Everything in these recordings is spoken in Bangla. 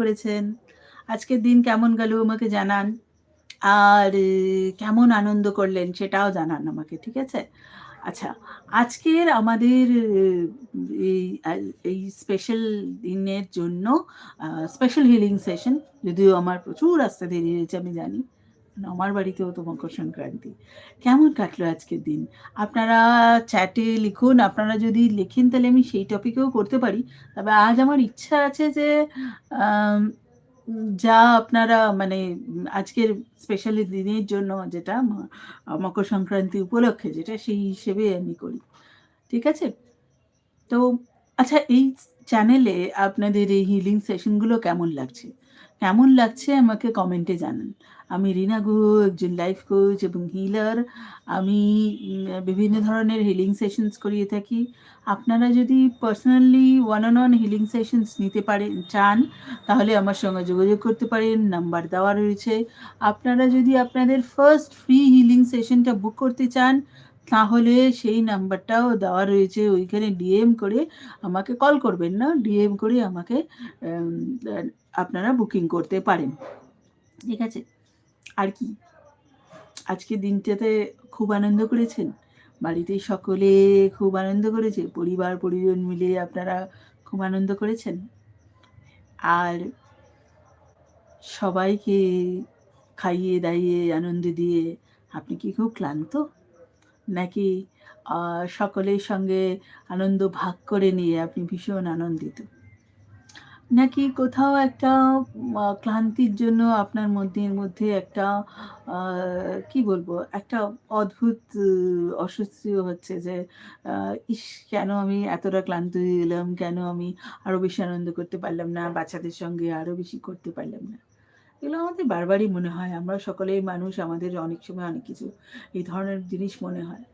করেছেন। আজকের দিন কেমন গেল আমাকে জানান। আর কেমন আনন্দ করলেন সেটাও জানান আমাকে, ঠিক আছে? আচ্ছা আজকের আমাদের, এই এই স্পেশাল দিনের জন্য স্পেশাল হিলিং সেশন যদিও আমার প্রচুর আসতে দেরি হয়েছে আমি জানি। আমার বাড়িতেও তো মকর সংক্রান্তি। কেমন কাটলো আজকের দিন? আপনারা চ্যাটে লিখুন, আপনারা যদি লেখেন তাহলে আমি সেই টপিকেও করতে পারি। তবে আজ আমার ইচ্ছা আছে যে যা আপনারা মানে আজকের স্পেশালি দিনের জন্য যেটা মকর সংক্রান্তি উপলক্ষে যেটা সেই হিসেবে আমি করি। ঠিক আছে? তো আচ্ছা এই চ্যানেলে আপনাদের এই হিলিং সেশনগুলো কেমন লাগছে? কেমন লাগছে আমাকে কমেন্টে জানান। আমি রিনা গুহ একজন লাইফ কোচ এবং হিলার। আমি বিভিন্ন ধরনের হিলিং সেশনস করিয়ে থাকি। আপনারা যদি personally one on one healing sessions নিতে পারেন চান, তাহলে আমার সঙ্গে যোগাযোগ করতে পারেন নাম্বার দেওয়া রয়েছে। আপনারা যদি আপনাদের ফার্স্ট ফ্রি হিলিং সেশনটা বুক করতে চান, তাহলে সেই নাম্বারটাও দেওয়া রয়েছে। ওইখানে ডিএম করে আমাকে কল করবেন না। ডিএম করে আমাকে আপনারা বুকিং করতে পারেন। ঠিক আছে? আর কি? আজকে দিনটাতে খুব আনন্দ করেছেন? বাড়িতে সকলে খুব আনন্দ করেছে? পরিবার, পরিজন মিলে আপনারা খুব আনন্দ করেছেন? আর সবাইকে খাইয়ে, দাইয়ে, আনন্দ দিয়ে আপনি কি খুব ক্লান্ত? নাকি সকলের সঙ্গে আনন্দ ভাগ করে নিয়ে আপনি ভীষণ আনন্দিত? নাকি কোথাও একটা ক্লান্তির জন্য আপনার মধ্যে মধ্যে একটা কি বলব, একটা অদ্ভুত অস্বস্তিও হচ্ছে যে ইস, কেন আমি এতটা ক্লান্ত হয়ে গেলাম? কেন আমি আরও বেশি আনন্দ করতে পারলাম না? বাচ্চাদের সঙ্গে আরও বেশি করতে পারলাম না? এগুলো আমাদের বারবারই মনে হয়। আমরা সকলেই মানুষ, আমাদের অনেক সময় অনেক কিছু, এই ধরনের জিনিস মনে হয়।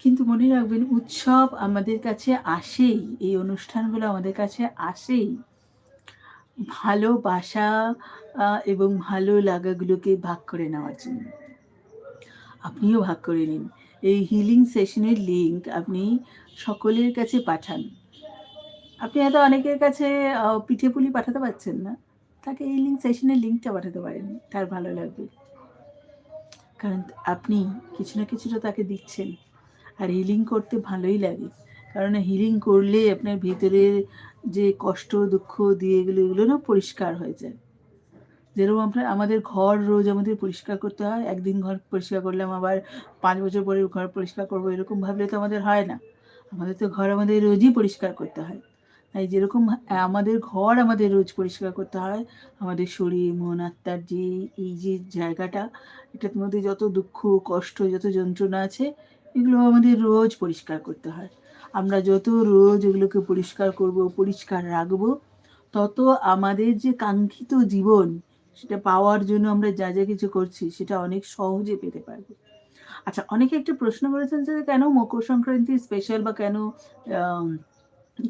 কিন্তু মনে রাখবেন, উৎসব আমাদের কাছে আসেই, এই অনুষ্ঠানগুলো আমাদের কাছে আসেই। ভালোবাসা এবং ভালো লাগাগুলোকে ভাগ করে নেওয়ার জন্য। আপনিও ভাগ করে নিন। এই হিলিং সেশনের লিঙ্ক আপনি সকলের কাছে পাঠান। আপনি হয়তো অনেকের কাছে পিঠে পুলি পাঠাতে পারছেন না। তাকে এই লিঙ্ক সেশনের লিঙ্কটা পাঠাতে পারেন। তার ভালো লাগবে। কারণ আপনি কিছু না কিছুটা তাকে দিচ্ছেন। আর হিলিং করতে ভালোই লাগে। কারণ হিলিং করলে আপনার ভিতরের যে কষ্ট, দুঃখ, দিয়ে এগুলো এগুলো না পরিষ্কার হয়ে যায়। যেরকম আপনার আমাদের ঘর রোজ আমাদের পরিষ্কার করতে হয়। একদিন ঘর পরিষ্কার করলাম, আবার পাঁচ বছর পরে ঘর পরিষ্কার করব, এরকম ভাবলে তো আমাদের হয় না। আমাদের তো ঘর আমাদের রোজই পরিষ্কার করতে হয়। তাই যেরকম আমাদের ঘর আমাদের রোজ পরিষ্কার করতে হয়, আমাদের শরীর, মন, আত্মার যে, এই যে জায়গাটা, এটার মধ্যে যত দুঃখ, কষ্ট, যত যন্ত্রণা আছে এগুলো আমাদের রোজ পরিষ্কার করতে হয়। আমরা যত রোজ এগুলোকে পরিষ্কার করব, পরিষ্কার রাখব, তত আমাদের যে কাঙ্ক্ষিত জীবন, সেটা পাওয়ার জন্য আমরা যা যা কিছু করছি, সেটা অনেক সহজে পেতে পারব। আচ্ছা অনেকে একটা প্রশ্ন করেছেন যে কেন মকর সংক্রান্তি স্পেশাল বা কেন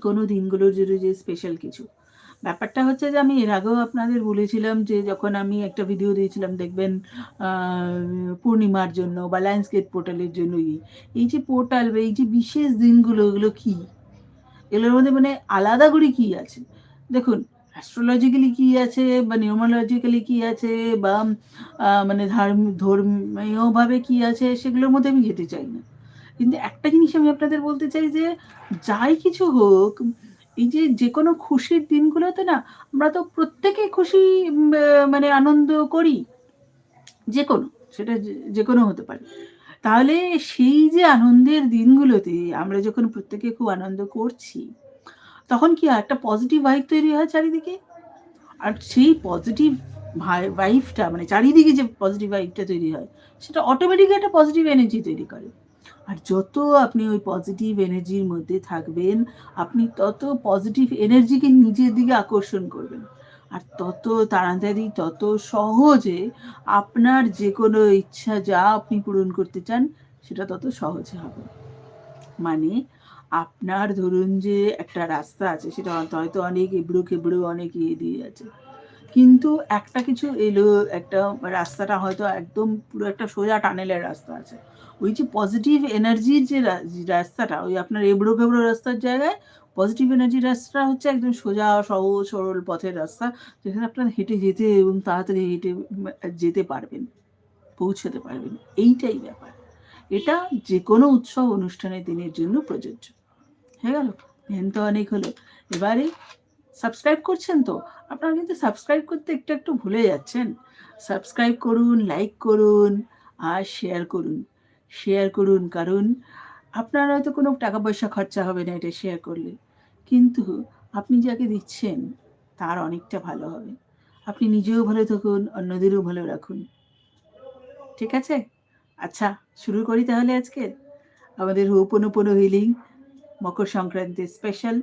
কোনো দিনগুলোর জন্য যে স্পেশাল কিছু? ব্যাপারটা হচ্ছে যে আমি এর আগেও আপনাদের বলেছিলাম যে যখন আমি একটা ভিডিও দিয়েছিলাম, দেখবেন পূর্ণিমার জন্য বা ল্যান্ডস্কেপ পোর্টালের জন্য, এই যে পোর্টাল বা এই যে বিশেষ দিনগুলো, এগুলো কী? এগুলোর মধ্যে মানে আলাদা করে কী আছে? দেখুন অ্যাস্ট্রোলজিক্যালি কী আছে বা নিউমোলজিক্যালি কী আছে বা মানে ধর্মীয়ভাবে কী আছে, সেগুলোর মধ্যে আমি যেতে চাই না। কিন্তু একটা জিনিস আমি আপনাদের বলতে চাই যে, যাই কিছু হোক এই যে যে কোনো খুশির দিনগুলোতে না, আমরা তো প্রত্যেকে খুশি মানে আনন্দ করি। যে কোনো সেটা যে কোনো হতে পারে। তাহলে সেই যে আনন্দের দিনগুলোতে আমরা যখন প্রত্যেকে খুব আনন্দ করছি, তখন কি একটা পজিটিভ ভাইব তৈরি হয় চারিদিকে? আর সেই পজিটিভ ভাইবটা মানে চারিদিকে যে পজিটিভ ভাইবটা তৈরি হয়, সেটা অটোমেটিক একটা পজিটিভ এনার্জি তৈরি করে। আর যত আপনি ওই পজিটিভ এনার্জির মধ্যে থাকবেন, আপনি তত পজিটিভ এনার্জিকে নিজের দিকে আকর্ষণ করবেন। আর তত তাড়াতাড়ি, তত সহজে আপনার যে কোনো ইচ্ছা যা আপনি পূরণ করতে চান, সেটা তত সহজে হবে। মানে আপনার ধরুন যে একটা রাস্তা আছে, সেটা হয়তো অনেক এবড়ো খেবড়ো অনেক ইয়ে দিয়ে আছে। কিন্তু একটা কিছু এলো, একটা রাস্তাটা হয়তো একদম পুরো একটা সোজা টানেলের রাস্তা আছে। ওই যে পজিটিভ এনার্জির যে রাস্তাটা, ওই আপনার এবড়ো খেবড়ো রাস্তার জায়গায় পজিটিভ এনার্জি রাস্তা হচ্ছে একদম সোজা, সহজ, সরল পথের রাস্তা, যেখানে আপনার হেঁটে যেতে এবং তাড়াতাড়ি হেঁটে যেতে পারবেন, পৌঁছতে পারবেন। এইটাই ব্যাপার। এটা যে কোনো উৎসব অনুষ্ঠানের দিনের জন্য প্রযোজ্য। হয়ে গেল? ধ্যান তো অনেক হলো। এবারে সাবস্ক্রাইব করছেন তো? আপনারা কিন্তু সাবস্ক্রাইব করতে একটু একটু ভুলে যাচ্ছেন। সাবস্ক্রাইব করুন লাইক করুন, আর শেয়ার করুন। শেয়ার করুন কারণ আপনার হয়তো কোনো টাকা পয়সা খরচা হবে না এটা শেয়ার করলে। কিন্তু আপনি যাকে দিচ্ছেন, তার অনেকটা ভালো হবে। আপনি নিজেও ভালো থাকুন, অন্যদেরও ভালো রাখুন। ঠিক আছে? আচ্ছা শুরু করি তাহলে আজকে। আমাদের ho'oponopono healing Makar Sankranti special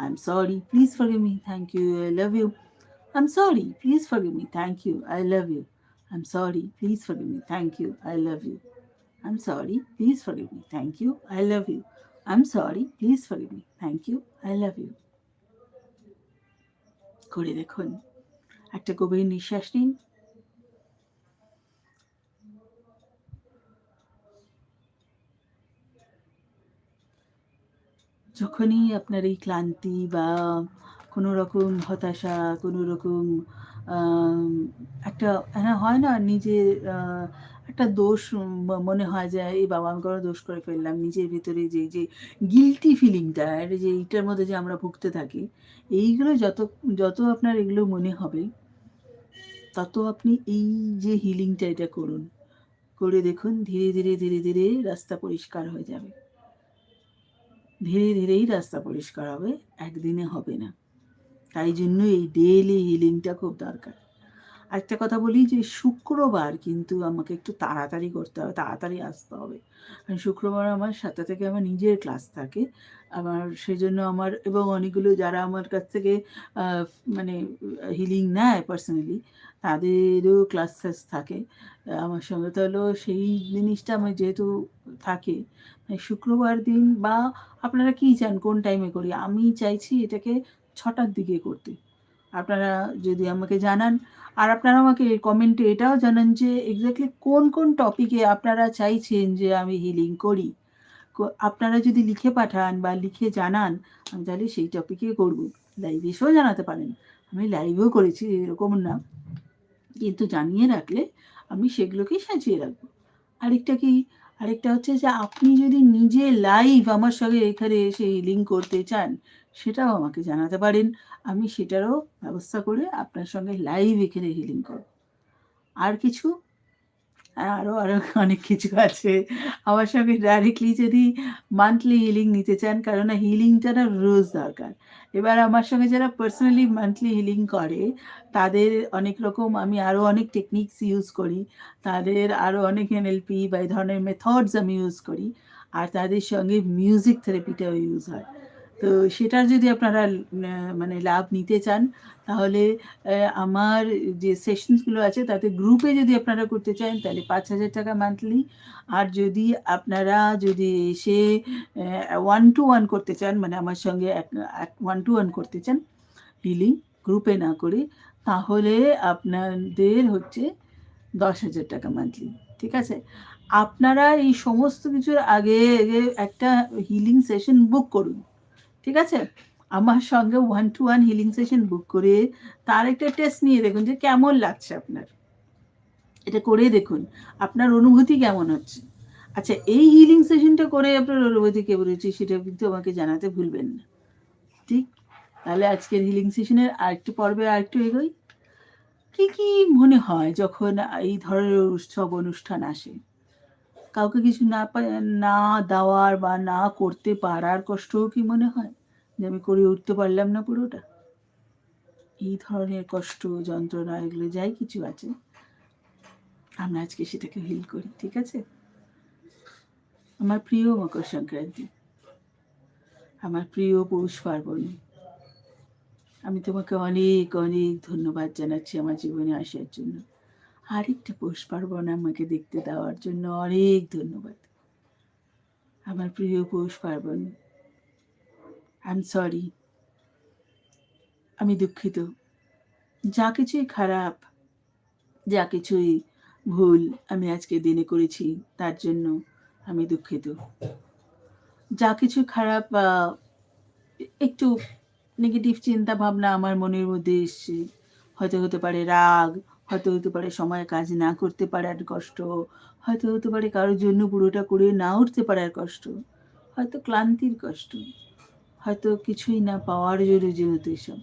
I'm sorry, please forgive me, thank you, I love you. I'm sorry, please forgive me, thank you, I love you. I'm sorry, please forgive me, thank you, I love you. I'm sorry, please forgive me. Thank you. I love you. I'm sorry, please forgive me. Thank you. I love you. করে দেখুন একটা গভীর নিঃশ্বাস নিন যখনই আপনার এই ক্লান্তি বা কোনো রকম হতাশা, কোনো রকম একটা হ্যাঁ হয় না নিজের একটা দোষ মনে হয় যে, এই বাবা, আমি কোনো দোষ করে ফেললাম। নিজের ভিতরে যে যে গিলটি ফিলিংটা যে, এইটার মধ্যে যে আমরা ভুগতে থাকি, এইগুলো যত যত আপনার এগুলো মনে হবে, তত আপনি এই যে হিলিংটা এটা করুন। করে দেখুন, ধীরে ধীরে ধীরে ধীরে রাস্তা পরিষ্কার হয়ে যাবে। ধীরে ধীরেই রাস্তা পরিষ্কার হবে, একদিনে হবে না। তাই জন্য এই ডেলি হিলিংটা খুব দরকার। একটা কথা বলি যে, শুক্রবার কিন্তু আমাকে একটু তাড়াতাড়ি করতে হবে, তাড়াতাড়ি আসতে হবে। কারণ শুক্রবার আমার সাতটা থেকে আমার নিজের ক্লাস থাকে। আমার সেই জন্য আমার এবং অনেকগুলো যারা আমার কাছ থেকে মানে হিলিং নেয় পার্সোনালি তাদেরও ক্লাস থাকে। আমার সঙ্গে তাহলেও সেই জিনিসটা আমার যেহেতু থাকে। মানে শুক্রবার দিন বা আপনারা কী চান, কোন টাইমে করি? আমি চাইছি এটাকে ছটার দিকে করতে। আপনারা যদি আমাকে জানান, আর আপনারা আমাকে কমেন্টে এটাও জানান যে এক্স্যাক্টলি কোন কোন টপিকে আপনারা চাইছেন যে আমি হিলিং করি। আপনারা যদি লিখে পাঠান বা লিখে জানান, আমি তাহলে সেই টপিকে করব। লাইভ এসেও জানাতে পারেন। আমি লাইভেও করেছি, এরকম না। কিন্তু জানিয়ে রাখলে আমি সেগুলোকেই সাজিয়ে রাখব। আরেকটা কি? আরেকটা হচ্ছে যে আপনি যদি নিজে লাইভ আমার সঙ্গে এখানে এসে হিলিং করতে চান, সেটাও আমাকে জানাতে পারেন। আমি সেটারও ব্যবস্থা করে আপনার সঙ্গে লাইভ এখানে হিলিং করব। আর কিছু? আরও আরও অনেক কিছু আছে। আমার সঙ্গে ডাইরেক্টলি যদি মান্থলি হিলিং নিতে চান, কারণ হিলিংটা না রোজ দরকার। এবার আমার সঙ্গে যারা পার্সোনালি মান্থলি হিলিং করে, তাদের অনেক রকম আমি আরও অনেক টেকনিক্স ইউজ করি। তাদের আরও অনেক এনএলপি বা এই ধরনের মেথডস আমি ইউজ করি। আর তাদের সঙ্গে মিউজিক থেরাপিটাও ইউজ হয়। তো সেটার যদি আপনারা মানে লাভ নিতে চান, তাহলে আমার যে সেশনসগুলো আছে, তাতে গ্রুপে যদি আপনারা করতে চান, তাহলে পাঁচ হাজার টাকা মান্থলি আর যদি আপনারা যদি এসে ওয়ান টু ওয়ান করতে চান মানে আমার সঙ্গে ওয়ান টু ওয়ান করতে চান হিলিং গ্রুপে না করে, তাহলে আপনাদের হচ্ছে দশ হাজার টাকা মান্থলি ঠিক আছে? আপনারা এই সমস্ত কিছুর আগে একটা হিলিং সেশন বুক করুন। ঠিক আছে? আমার সঙ্গে one to one healing session book করে তার একটা টেস্ট নিয়ে দেখুন যে কেমন লাগছে আপনার। এটা করে দেখুন, আপনার অনুভূতি কেমন হচ্ছে। আচ্ছা এই হিলিং সেশনটা করে আপনার অনুভূতি কেমন হচ্ছে সেটা কিন্তু আমাকে জানাতে ভুলবেন না। ঠিক? তাহলে আজকের হিলিং সেশনের আরেকটু পর্বে আরেকটু এগোই। কি কি মনে হয় যখন এই ধরনের উৎসব অনুষ্ঠান আসে? কাউকে কিছু না না দেওয়ার বা না করতে পারার কষ্টও কি মনে হয়? যে আমি করে উঠতে পারলাম না পুরোটা? এই ধরনের কষ্ট, যন্ত্রণা, এগুলো যাই কিছু আছে। আমরা আজকে সেটাকে হিল করি, ঠিক আছে? আমার প্রিয় মকর সংক্রান্তি। আমার প্রিয় পৌষ পার্বণ। আমি তোমাকে অনেক অনেক ধন্যবাদ জানাচ্ছি আমার জীবনে আসার জন্য। আরেকটা পৌষ পার্বণ আমাকে দেখতে দেওয়ার জন্য অনেক ধন্যবাদ। আমার প্রিয় Poush Parbon I am sorry আমি দুঃখিত। যা কিছুই খারাপ, যা কিছুই ভুল আমি আজকে দিনে করেছি, তার জন্য আমি দুঃখিত। যা কিছু খারাপ একটু নেগেটিভ চিন্তা ভাবনা আমার মনের মধ্যে এসছে। হয়তো হতে পারে রাগ হয়তো হতে পারে সময় কাজ না করতে পারার কষ্ট, হয়তো হতে পারে কারোর জন্য পুরোটা করে না উঠতে পারার কষ্ট, হয়তো ক্লান্তির কষ্ট, হয়তো কিছুই না পাওয়ার জন্য যেহেতু এসব।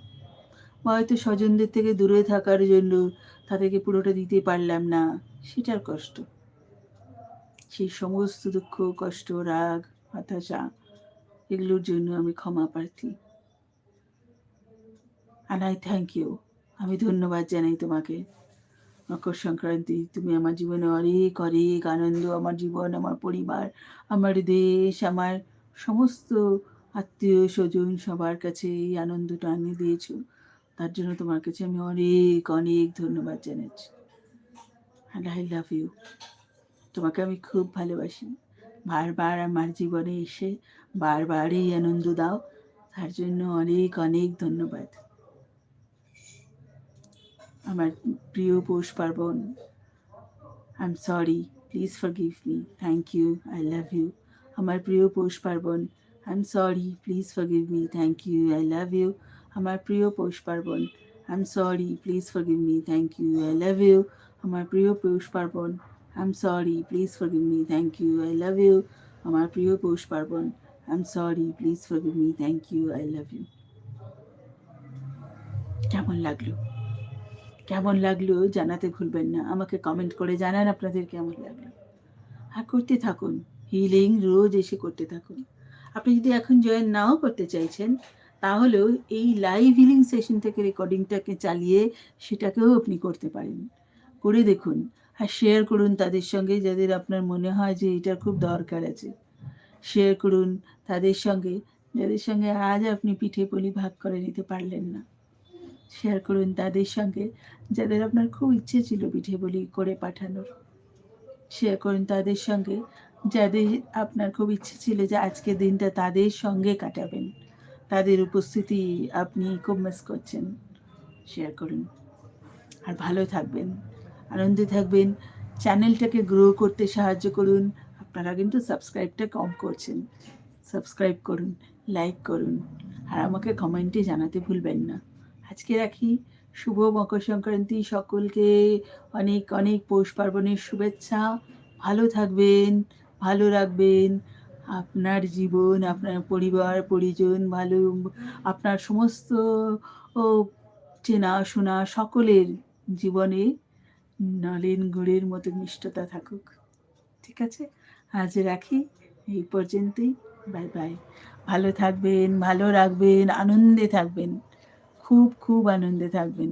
বা হয়তো স্বজনদের থেকে দূরে থাকার জন্য তাদেরকে পুরোটা দিতে পারলাম না, সেটার কষ্ট। সেই সমস্ত দুঃখ, কষ্ট, রাগ, হতাশা এগুলোর জন্য আমি ক্ষমা প্রার্থী। আর আই থ্যাংক ইউ আমি ধন্যবাদ জানাই তোমাকে। মকর সংক্রান্তি, তুমি আমার জীবনে অনেক অনেক আনন্দ, আমার জীবন, আমার পরিবার, আমার দেশ, আমার সমস্ত আত্মীয় স্বজন সবার কাছে এই আনন্দটা আনিয়ে দিয়েছ। তার জন্য তোমার কাছে আমি অনেক অনেক ধন্যবাদ জানাচ্ছি। অ্যান্ড আই লাভ ইউ তোমাকে আমি খুব ভালোবাসি। বারবার আমার জীবনে এসে বারবার এই আনন্দ দাও। তার জন্য অনেক অনেক ধন্যবাদ। আমার প্রিয় Poush Parbon. I am sorry please forgive me thank you I love you আমার প্রিয় Poush Parbon I am sorry please forgive me thank you I love you আমার প্রিয় Poush Parbon I am sorry please forgive me thank you I love you আমার প্রিয় Poush Parbon I am sorry please forgive me thank you I love you আমার প্রিয় Poush Parbon I am sorry please forgive me thank you I love you কেমন লাগল? কেমন লাগল জানাতে ভুলবেন না। আমাকে কমেন্ট করে জানান আপনাদের কেমন লাগল। আর করতে থাকুন হিলিং রোজ এসে করতে থাকুন। আপনি যদি এখন জয়েন নাও করতে চাইছেন, তাহলেও এই লাইভ হিলিং সেশন থেকে রেকর্ডিংটাকে চালিয়ে সেটাকেও আপনি করতে পারেন। করে দেখুন আর শেয়ার করুন তাদের সঙ্গে যাদের আপনার মনে হয় যে এটার খুব দরকার আছে। শেয়ার করুন তাদের সঙ্গে, যাদের সঙ্গে আজ আপনি পিঠে পুলি ভাগ করে নিতে পারলেন না। শেয়ার করুন তাদের সঙ্গে, যাদের আপনার খুব ইচ্ছে ছিল পিঠে বলি করে পাঠানোর। শেয়ার করুন তাদের সঙ্গে, যাদের আপনার খুব ইচ্ছে ছিল যে আজকের দিনটা তাদের সঙ্গে কাটাবেন। তাদের উপস্থিতি আপনি খুব মিস করছেন। শেয়ার করুন। আর ভালো থাকবেন, আনন্দে থাকবেন। চ্যানেলটাকে গ্রো করতে সাহায্য করুন। আপনারা কিন্তু সাবস্ক্রাইবটা কম করছেন। সাবস্ক্রাইব করুন লাইক করুন। আর আমাকে কমেন্টে জানাতে ভুলবেন না। আজকে রাখি। শুভ মকর সংক্রান্তি সকলকে। অনেক অনেক পৌষ পার্বণের শুভেচ্ছা। ভালো থাকবেন, ভালো রাখবেন। আপনার জীবন, আপনার পরিবার, পরিজন, ভালো, আপনার সমস্ত চেনা, শোনা সকলের জীবনে নলেন গুড়ের মতো মিষ্টতা থাকুক। ঠিক আছে? আজ রাখি। এই পর্যন্তই। Bye bye. ভালো থাকবেন, ভালো রাখবেন, আনন্দে থাকবেন। খুব খুব আনন্দে থাকবেন।